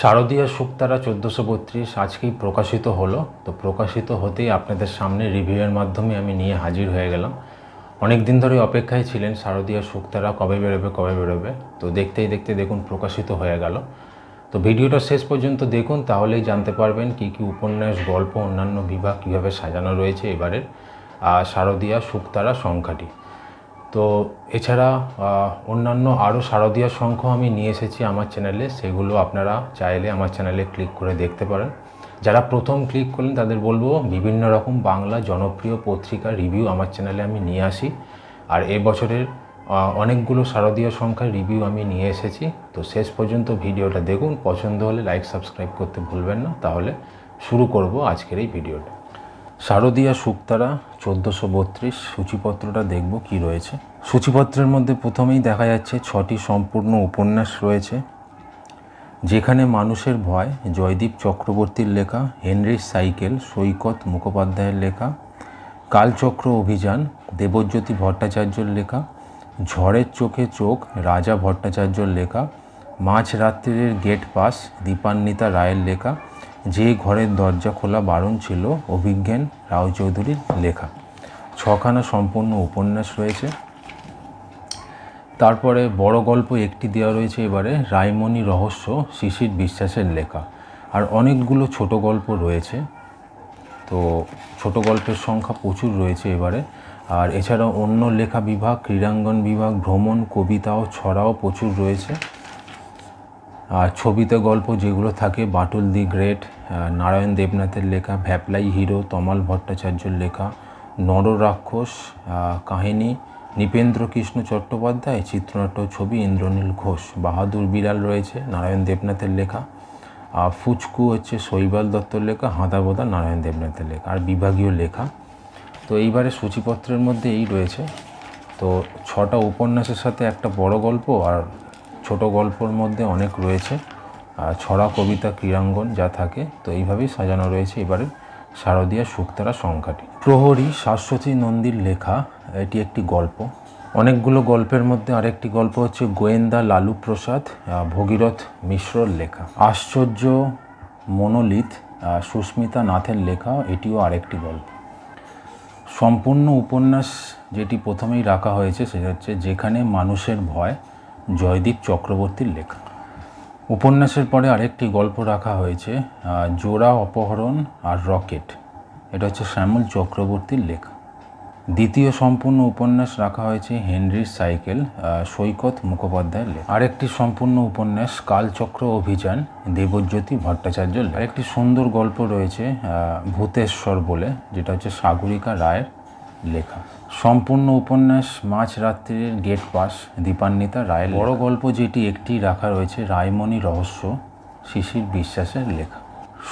শারদীয়া শুক্তারা চোদ্দোশো বত্রিশ আজকেই প্রকাশিত হলো। তো প্রকাশিত হতেই আপনাদের সামনে রিভিউয়ের মাধ্যমে আমি নিয়ে হাজির হয়ে গেলাম। অনেক দিন ধরে অপেক্ষায় ছিলেন শারদীয়া শুক্তারা কবে বেরোবে কবে বেরোবে। তো দেখতেই দেখতে দেখুন প্রকাশিত হয়ে গেল। তো ভিডিওটা শেষ পর্যন্ত দেখুন, তাহলেই জানতে পারবেন কী কী উপন্যাস, গল্প, অন্যান্য বিভাগ কীভাবে সাজানো রয়েছে এবারের শারদীয়া শুক্তারা সংখ্যাটি। তো এছাড়া অন্যান্য আরও শারদীয় সংখ্য আমি নিয়ে এসেছি আমার চ্যানেলে, সেগুলো আপনারা চাইলে আমার চ্যানেলে ক্লিক করে দেখতে পারেন। যারা প্রথম ক্লিক করলেন, তাদের বলব বিভিন্ন রকম বাংলা জনপ্রিয় পত্রিকার রিভিউ আমার চ্যানেলে আমি নিয়ে আসি। আর এ বছরের অনেকগুলো শারদীয় সংখ্যার রিভিউ আমি নিয়ে এসেছি। তো শেষ পর্যন্ত ভিডিওটা দেখুন, পছন্দ হলে লাইক, সাবস্ক্রাইব করতে ভুলবেন না। তাহলে শুরু করব আজকের এই ভিডিওটা। শারদীয়া শুক্তারা চোদ্দোশো বত্রিশ সূচিপত্রটা দেখব কি রয়েছে। সূচিপত্রের মধ্যে প্রথমেই দেখা যাচ্ছে ছটি সম্পূর্ণ উপন্যাস রয়েছে, যেখানে মানুষের ভয়, জয়দীপ চক্রবর্তীর লেখা, হেনরি সাইকেল, সৈকত মুখোপাধ্যায়ের লেখা, কালচক্র অভিযান, দেবজ্যোতি ভট্টাচার্যর লেখা, ঝড়ের চোখে চোখ, রাজা ভট্টাচার্যর লেখা মাঝ রাত্রির গেট পাস, দীপান্বিতা রায়ের লেখা যে ঘরের দরজা খোলা বারণ ছিল অভিজ্ঞান রায়চৌধুরীর লেখা। ছখানা সম্পূর্ণ উপন্যাস রয়েছে। তারপরে বড় গল্প একটি দেওয়া রয়েছে এবারে রায়মণি রহস্য, শিশির বিশ্বাসের লেখা। আর অনেকগুলো ছোট গল্প রয়েছে। তো ছোট গল্পের সংখ্যা প্রচুর রয়েছে এবারে। আর এছাড়াও অন্য লেখা বিভাগ, ক্রীড়াঙ্গন বিভাগ, ভ্রমণ, কবিতা ও ছড়াও প্রচুর রয়েছে। আর ছবিতে গল্প যেগুলো থাকে, বাটুল দি গ্রেট নারায়ণ দেবনাথের লেখা, ভ্যাপলাই হিরো, তমাল ভট্টাচার্যর লেখা নর রাক্ষস কাহিনী, নৃপেন্দ্র কৃষ্ণ চট্টোপাধ্যায়, চিত্রনাট্য ছবি, ইন্দ্রনীল ঘোষ, বাহাদুর বিড়াল রয়েছে, নারায়ণ দেবনাথের লেখা আর ফুচকু হচ্ছে শৈবাল দত্তর লেখা হাঁদাবোদা নারায়ণ দেবনাথের লেখা, আর বিভাগীয় লেখা। তো এইবারে সূচিপত্রের মধ্যে এই রয়েছে। তো ছটা উপন্যাসের সাথে একটা বড় গল্প আর ছোট গল্পর মধ্যে অনেক রয়েছে। ছড়া কবিতা ক্রীড়াঙ্গন যা থাকে, তো এইভাবেই সাজানো রয়েছে এবারে শারদীয়া শুক্তারা সংখ্যাটি। প্রহরী শাশ্বতী নন্দীর লেখা, এটি একটি গল্প। অনেকগুলো গল্পের মধ্যে আরেকটি গল্প হচ্ছে গোয়েন্দা লালু প্রসাদ ভগীরথ মিশ্রর লেখা। আশ্চর্য মনোলিথ সুস্মিতা নাথের লেখা, এটিও আরেকটি গল্প। সম্পূর্ণ উপন্যাস যেটি প্রথমেই রাখা হয়েছে, সেটা হচ্ছে যেখানে মানুষের ভয় জয়দীপ চক্রবর্তীর লেখা। উপন্যাসের পরে আরেকটি গল্প রাখা হয়েছে জোড়া অপহরণ আর রকেট। এটা হচ্ছে শ্যামল চক্রবর্তীর লেখা। দ্বিতীয় সম্পূর্ণ উপন্যাস রাখা হয়েছে হেনরির সাইকেল সৈকত মুখোপাধ্যায়ের লেখা। আরেকটি সম্পূর্ণ উপন্যাস কালচক্র অভিযান, দেবজ্যোতি ভট্টাচার্যের লেখা। আরেকটি সুন্দর গল্প রয়েছে ভূতেশ্বর বলে, যেটা হচ্ছে সাগরিকা রায়ের লেখা। সম্পূর্ণ উপন্যাস মাঝ রাত্রির গেট পাস, দীপান্বিতা রায়ের বড় গল্প যেটি একটি রাখা রয়েছে রায়মণি রহস্য, শিশির বিশ্বাসের লেখা।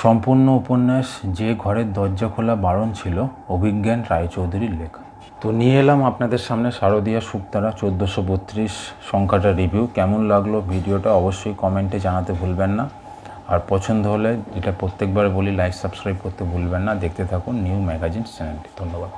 সম্পূর্ণ উপন্যাস, যে ঘরের দরজা খোলা বারণ ছিল, অভিজ্ঞান রায়চৌধুরীর লেখা। তো নিয়ে এলাম আপনাদের সামনে শারদীয়া শুক্তারা চোদ্দোশো বত্রিশ সংখ্যাটা রিভিউ কেমন লাগল ভিডিওটা অবশ্যই কমেন্টে জানাতে ভুলবেন না। আর পছন্দ হলে যেটা প্রত্যেকবার বলি লাইক সাবস্ক্রাইব করতে ভুলবেন না। দেখতে থাকুন নিউ ম্যাগাজিন চ্যানেলটি ধন্যবাদ।